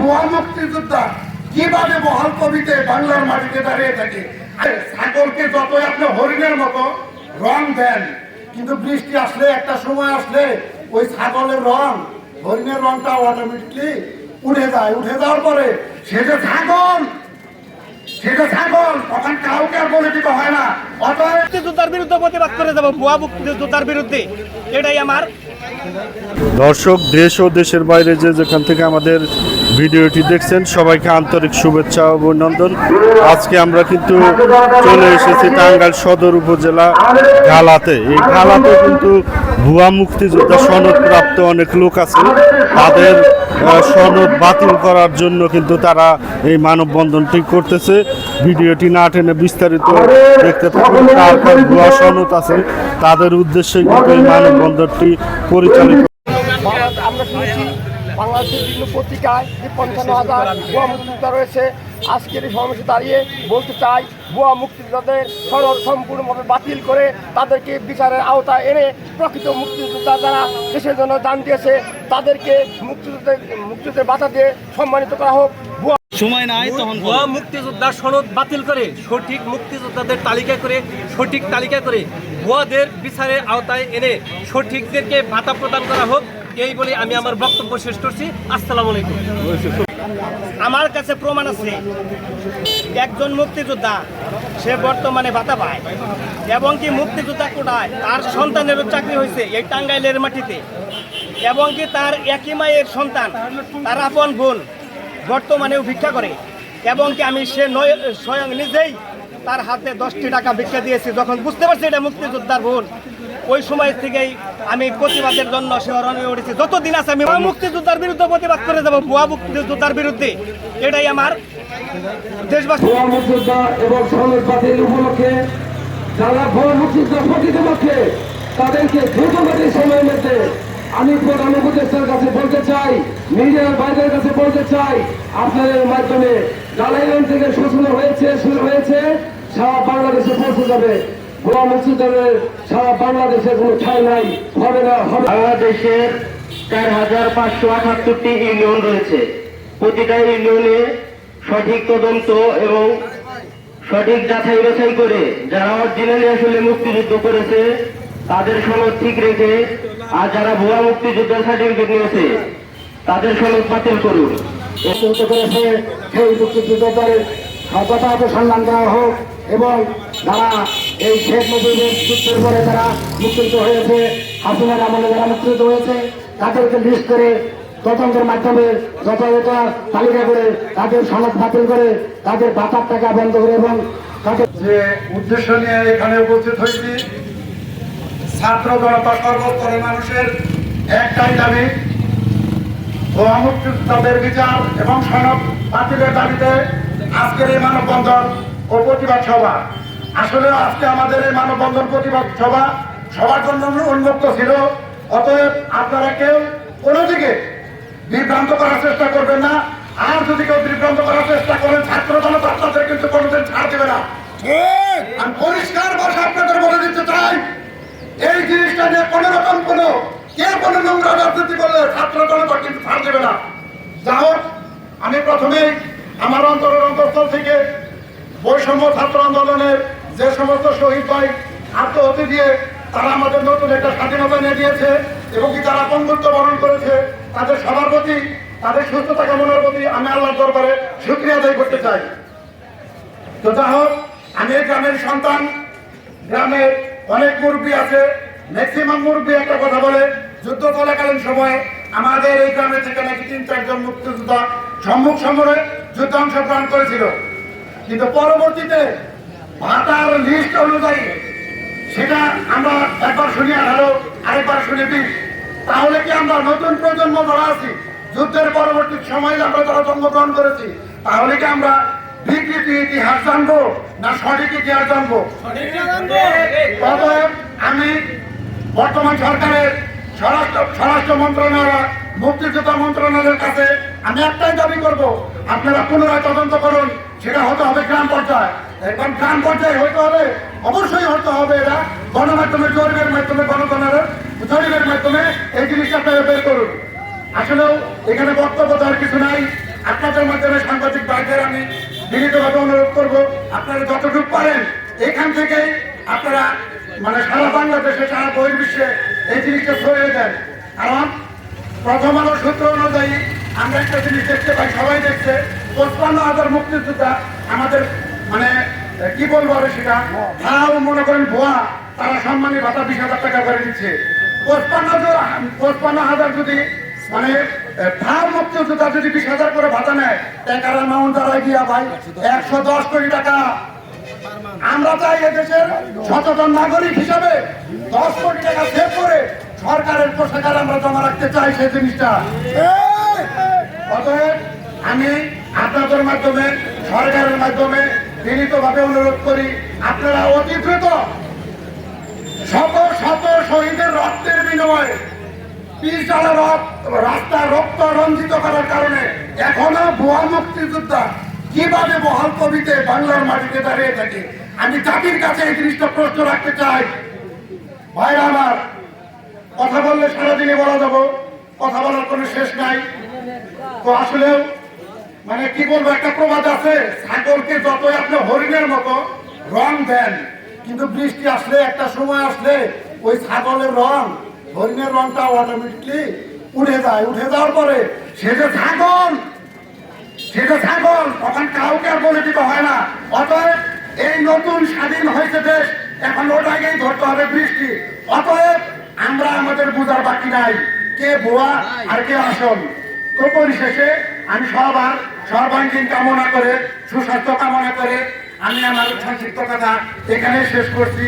ভুয়া মুক্তিযোদ্ধা। কীভাবে বহাল কবিতে বাংলার মাটিতে দাঁড়িয়ে থাকে? ছাগলকে যতই আপনি হরিণের মতো রং দেন কিন্তু বৃষ্টি আসলে একটা সময় আসলে ওই ছাগলের রং হরিণের রংটা অটোমেটিকলি উঠে যায়। উঠে যাওয়ার পরে সে যে ছাগল সে যে ছাগল তখন কাউকে আর বলে দিতে হয় না। অতএব মুক্তিযোদ্ধার বিরুদ্ধে প্রতিবাদ করে যাব ভুয়া মুক্তিযোদ্ধার বিরুদ্ধে। এটাই আমার দর্শক দেশ ও দেশের বাইরে যে যেখান থেকে আমাদের ভিডিওটি দেখছেন, সবাইকে আন্তরিক শুভেচ্ছা অভিনন্দন। আজকে আমরা কিন্তু চলে এসেছি টাঙ্গাইল সদর উপজেলা ঘালাতে। এই ঘালাতে কিন্তু ভুয়া মুক্তিযোদ্ধা সনদ প্রাপ্ত অনেক লোক আছে। তাদের সনদ বাতিল করার জন্য কিন্তু তারা এই মানববন্ধনটি করতেছে। ভিডিওটি না টেনে বিস্তারিত দেখতে থাকুন। কার কার ভুয়া সনদ আছে, তাদের উদ্দেশ্যে কিন্তু এই মানববন্ধনটি পরিচালিত আমরা বাংলাদেশের বিভিন্ন পত্রিকায় যে পঞ্চান্ন হাজার ভুয়া মুক্তিযোদ্ধা রয়েছে আজকের এই সমাবেশে দাঁড়িয়ে বলতে চাই ভুয়া মুক্তিযোদ্ধাদের সনদ সম্পূর্ণভাবে বাতিল করে তাদেরকে বিচারের আওতায় এনে প্রকৃত মুক্তিযোদ্ধা যারা দেশের জন্য দান দিয়েছে তাদেরকে মুক্তিযুদ্ধের মুক্তিযুদ্ধের বাধা দিয়ে সম্মানিত করা হোক। ভুয়া সময় নাই তখন ভুয়া মুক্তিযোদ্ধার সনদ বাতিল করে সঠিক মুক্তিযোদ্ধাদের তালিকা করে সঠিক তালিকা করে ভুয়াদের বিচারের আওতায় এনে সঠিকদেরকে ভাতা প্রদান করা হোক। এই বলে আমি আমার বক্তব্য শেষ করছি। আসসালামু আলাইকুম। আমার কাছে প্রমাণ আছে, একজন মুক্তিযোদ্ধা, সে বর্তমানে ভাতা পায়। এবং কি মুক্তিযোদ্ধা কোটায় তার সন্তানেরও চাকরি হয়েছে এই টাঙ্গাইলের মাটিতে। এবং কি তার একই মায়ের সন্তান, তার আপন বোন বর্তমানেও ভিক্ষা করে। এবং কি আমি সে নয়, স্বয়ং নিজেই তার হাতে দশটি টাকা ভিক্ষা দিয়েছি। যখন বুঝতে পারছি এটা মুক্তিযোদ্ধার বোন ওই সময় থেকেই আমি প্রতিবাদের জন্য শিহরণ উঠেছি। যতদিন আছে আমি মুক্তিযোদ্ধার বিরুদ্ধে প্রতিবাদ করে যাব, ভুয়া মুক্তিযোদ্ধার বিরুদ্ধে। এটাই আমার দেশবাসী। উপলক্ষে মুক্তিযোদ্ধা তাদেরকে কাছে চাই বাইরের কাছে চাই, আপনাদের মাধ্যমে থেকে হয়েছে, শুরু হয়েছে, সারা বাংলাদেশে পৌঁছে যাবে। ভুয়া মুক্তিযোদ্ধাদের সারা বাংলাদেশে কোনো ঠাই নাই হবে না হবে বাংলাদেশের চার হাজার পাঁচশো আটাত্তরটি ইউনিয়ন রয়েছে। প্রতিটা ইউনিয়নে সঠিক তদন্ত এবং সঠিক যাচাই বাছাই করে যারা অরিজিনালি আসলে মুক্তিযুদ্ধ করেছে তাদের সনদ ঠিক রেখে আর যারা ভুয়া মুক্তিযোদ্ধার সার্টিফিকেট নিয়েছে তাদের সনদ বাতিল করুন। মুক্তিযুদ্ধ করেছে সেই মুক্তিযুদ্ধদের যথাযথ সম্মান দেওয়া হোক এবং যারা এই শেখ মুজিবের যুদ্ধের পরে যারা মুক্তিযুদ্ধ হয়েছে, হাসিনার আমলে যারা মুক্তিযুদ্ধ হয়েছে, তাদেরকে লিস্ট করে তদন্তের মাধ্যমে যথাযথ তালিকা করে তাদের সনদ বাতিল করে তাদের বাতার টাকা বন্ধ করে এবং তাদের যে উদ্দেশ্য নিয়ে এখানে উপস্থিত হয়েছি, ছাত্র জনতা সর্বস্তরের মানুষের একটাই দাবি মুক্তিযোদ্ধাদের বিচার এবং সনদ বাতিলের দাবিতে আজকের এই মানববন্ধন ও প্রতিবাদ সভা। আসলে আজকে আমাদের এই মানববন্ধন প্রতিবাদ সভা সবার জন্য উন্মুক্ত ছিল। অতএব আপনারা কেউ কোনো দিকে বিভ্রান্ত করার চেষ্টা করবেন না। আর যদি কেউ বিভ্রান্ত করার চেষ্টা করেন, ছাত্র জনতা আপনাদের কিন্তু কোনোদিন ছাড় দেবে না। আমি পরিষ্কার ভাষা আপনাদের বলে দিতে চাই, এই জিনিসটা নিয়ে কোনো রকম কোনো কে কোনো নোংরা রাজনীতি করলে ছাত্র জনতা কিন্তু ছাড় দেবে না। যা হোক, আমি প্রথমেই আমার অন্তরের অন্তঃস্থল থেকে বৈষম্য ছাত্র আন্দোলনের যে সমস্ত শহীদ ভাই আত্মহতি দিয়ে তারা আমাদের নতুন একটা স্বাধীনতা এনে দিয়েছে এবং কি তারা বন্ধুত্ব বরণ করেছে, তাদের সবার প্রতি, তাদের সুস্থতা কামনার প্রতি আমি আল্লাহর দরবারে শুক্রিয়া আদায় করতে চাই। তো যা হোক, আমি এই গ্রামের সন্তান গ্রামে অনেক মুরব্বী আছে ম্যাক্সিমাম মুরব্বী একটা কথা বলে, যুদ্ধ চলাকালীন সময়ে আমাদের এই গ্রামে থেকে নাকি তিন চারজন মুক্তিযোদ্ধা সম্মুখ সমরে যুদ্ধ অংশগ্রহণ করেছিল। কিন্তু পরবর্তীতে ভাতার লিস্ট অনুযায়ী সেটা আমরা একবার শুনি আঠারো আরেকবার শুনি বিশ তাহলে কি আমরা নতুন প্রজন্ম যারা আছি যুদ্ধের পরবর্তী সময়ে আমরা যারা জন্মগ্রহণ করেছি তাহলে কি আমরা বিকৃতি ইতিহাস জানব না সঠিক ইতিহাস জানব? আমি বর্তমান সরকারের স্বরাষ্ট্র স্বরাষ্ট্র মন্ত্রণালয় মুক্তিযোদ্ধা মন্ত্রণালয়ের কাছে আমি একটাই দাবি করব, আপনারা পুনরায় তদন্ত করুন, সেটা হতে হবে গ্রাম পর্যায়ে। এখন গ্রাম পর্যায়ে হইতে হবে, অবশ্যই হতে হবে এটা। গণমাধ্যমে, জরিপের মাধ্যমে, গণতন্ত্রের জরিপের মাধ্যমে এই জিনিসটা আপনারা বের করুন। আসলেও এখানে বক্তব্য দেওয়ার কিছু নাই। আপনাদের মাধ্যমে সাংবাদিক ভাইদের আমি বিনীতভাবে অনুরোধ করব, আপনারা যতটুকু পারেন, এখান থেকে আপনারা মানে সারা বাংলাদেশে, সারা বহির্বিশ্বে এই জিনিসটা ছড়িয়ে দেন। কারণ প্রথম আলো সূত্র অনুযায়ী আমরা একটা জিনিস দেখতে পাই, সবাই দেখছে। পঁচপান্ন হাজার মুক্তিযোদ্ধা আমাদের মানে কি বলব আর সেটা? তারাও মনে করেন ভুয়া, তারা সম্মানী ভাতা বিশ হাজার টাকা করে দিচ্ছে। পঁচপান্ন পঁচপান্ন হাজার যদি মানে ভার মুক্তিযোদ্ধা যদি বিশ হাজার করে ভাতা নেয় টাকার অ্যামাউন্ট দাঁড়ায় গিয়া ভাই? একশো দশ কোটি টাকা। আমরা চাই এদেশের সচেতন নাগরিক হিসাবে দশ কোটি টাকা সেভ করে সরকারের কোষাগার আমরা জমা রাখতে চাই সেই জিনিসটা। অতএব আমি আপনাদের মাধ্যমে, সরকারের মাধ্যমে বিনীতভাবে অনুরোধ করি, আপনারা অতি দ্রুত শত শত শহীদের রক্তের বিনিময়ে পিরচালা রাস্তা রক্ত রঞ্জিত করার কারণে এখনও ভুয়া মুক্তিযোদ্ধা কীভাবে বহাল কবিতে বাংলার মাটিতে দাঁড়িয়ে থাকে? আমি জাতির কাছে এই জিনিসটা প্রশ্ন রাখতে চাই। ভাইরা আমার কথা বললে সারাদিনে বলা যাব। কথা বলার কোনো শেষ নাই। তো আসলেও মানে কি বলব, একটা প্রবাদ আছে, ছাগলকে যতই আপনি হরিণের মতো রং দেন, কিন্তু বৃষ্টি আসলে, একটা সময় আসলে ওই ছাগলের রং, হরিণের রংটা অটোমেটিকলি উঠে যায়। উঠে যাওয়ার পরে সে যে ছাগল, সে যে ছাগল, তখন কাউকে আর বলে দিতে হয় না। অতএব এই নতুন স্বাধীন হয়েছে দেশ, এখন ওটাকেই ধরতে হবে বৃষ্টি। অতএব আমরা আমাদের বোঝার বাকি নাই। কে বোয়া আর কে আসল। তো পরিশেষে আমি সবার সর্বাঙ্গীন কামনা করে, সুস্বাস্থ্য কামনা করে আমি আমার সংক্ষিপ্ত কথা এখানে শেষ করছি।